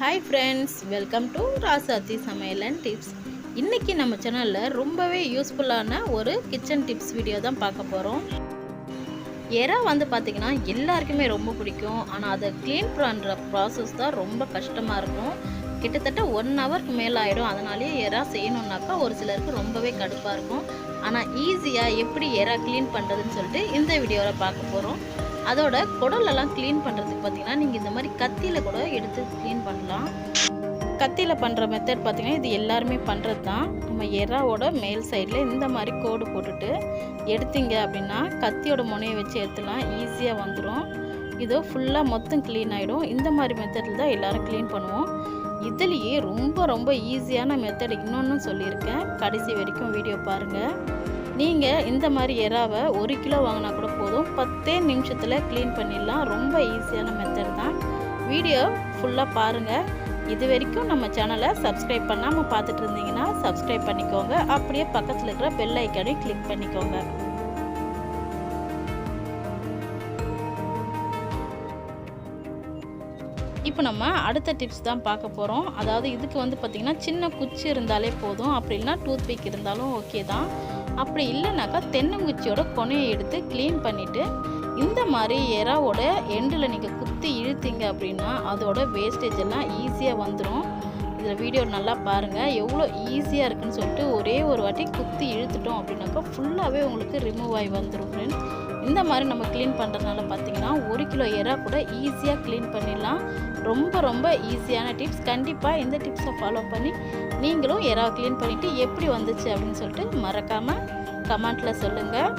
Hi friends welcome to Rasathi சமையல் and tips இன்றைக்கி நம்ம சேனலில் ரொம்பவே யூஸ்ஃபுல்லான ஒரு கிச்சன் டிப்ஸ் வீடியோ தான் பார்க்க போகிறோம் எறா வந்து பார்த்திங்கன்னா எல்லாருக்குமே ரொம்ப பிடிக்கும். ஆனால் அதை க்ளீன் பண்ணுற ப்ராசஸ் தான் ரொம்ப கஷ்டமாக இருக்கும். கிட்டத்தட்ட ஒன் ஹவருக்கு மேலே ஆகிடும் அதனாலேயே எறா செய்யணுன்னாக்கா ஒரு சிலருக்கு ரொம்பவே கடுப்பாக இருக்கும். ஆனால் ஈஸியாக எப்படி எறா க்ளீன் பண்ணுறதுன்னு சொல்லிட்டு இந்த வீடியோவில் பார்க்க போகிறோம் அதோட குடலெல்லாம் க்ளீன் பண்ணுறதுக்கு பார்த்தீங்கன்னா நீங்கள் இந்த மாதிரி கத்தியில் கூட எடுத்து க்ளீன் பண்ணலாம். கத்தியில் பண்ணுற மெத்தட் பார்த்தீங்கன்னா இது எல்லாருமே பண்ணுறது தான் நம்ம எறாவோட மேல் சைடில் இந்த மாதிரி கோடு போட்டுட்டு எடுத்தீங்க அப்படின்னா கத்தியோட முனையை வச்சு எடுத்துலாம் ஈஸியாக வந்துடும் இதோ ஃபுல்லாக மொத்தம் க்ளீன் ஆகிடும் இந்த மாதிரி மெத்தடில் தான் எல்லோரும் க்ளீன் பண்ணுவோம். இதுலேயே ரொம்ப ரொம்ப ஈஸியான மெத்தட் இன்னொன்று சொல்லியிருக்கேன். கடைசி வரைக்கும் வீடியோ பாருங்கள் நீங்கள் இந்த மாதிரி எறாவை ஒரு கிலோ வாங்கினா கூட போதும். பத்தே நிமிஷத்தில் க்ளீன் பண்ணிடலாம். ரொம்ப ஈஸியான மெத்தட் தான். வீடியோ ஃபுல்லாக பாருங்கள் இது வரைக்கும் நம்ம சேனலை சப்ஸ்கிரைப் பண்ணாமல் பார்த்துட்டு இருந்தீங்கன்னா சப்ஸ்கிரைப் பண்ணிக்கோங்க. அப்படியே பக்கத்தில் இருக்கிற பெல் ஐக்கானையும் கிளிக் பண்ணிக்கோங்க. இப்போ நம்ம அடுத்த டிப்ஸ் தான் பார்க்க போகிறோம் அதாவது இதுக்கு வந்து பார்த்திங்கன்னா சின்ன குச்சி இருந்தாலே போதும். அப்படி இல்லைனா டூத் பிக் இருந்தாலும் ஓகே தான். அப்படி இல்லைனாக்கா தென்னங்குச்சியோட கொனையை எடுத்து க்ளீன் பண்ணிவிட்டு இந்த மாதிரி எறாவோட எண்டில் நீங்கள் குத்தி இழுத்தீங்க அப்படின்னா அதோட வேஸ்டேஜ் எல்லாம் ஈஸியாக வந்துடும் இதில் வீடியோ நல்லா பாருங்கள் எவ்வளோ ஈஸியாக இருக்குன்னு சொல்லிட்டு ஒரே ஒரு வாட்டி குத்தி இழுத்துட்டோம் அப்படின்னாக்கா ஃபுல்லாகவே உங்களுக்கு ரிமூவ் ஆகி வந்துடும் ஃப்ரெண்ட்ஸ் இந்த மாதிரி நம்ம க்ளீன் பண்ணுறதுனால பார்த்தீங்கன்னா ஒரு கிலோ எறா கூட ஈஸியாக க்ளீன் பண்ணிடலாம். ரொம்ப ரொம்ப ஈஸியான டிப்ஸ் கண்டிப்பாக இந்த டிப்ஸை ஃபாலோ பண்ணி நீங்களும் எறா க்ளீன் பண்ணிவிட்டு எப்படி வந்துச்சு அப்படின்னு சொல்லிட்டு மறக்காமல் கமெண்ட்டில் சொல்லுங்கள்